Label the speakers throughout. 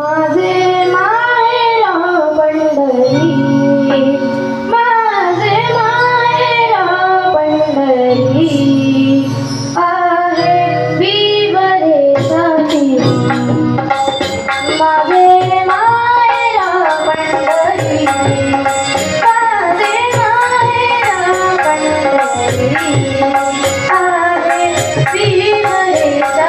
Speaker 1: माझे माहेर पंढरी माझे माहेर पंढरी आहे विवरेसाठी माझे माहेर पंढरी माझे माहेर पंढरी आहे विवरेसाठी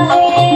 Speaker 1: Oh.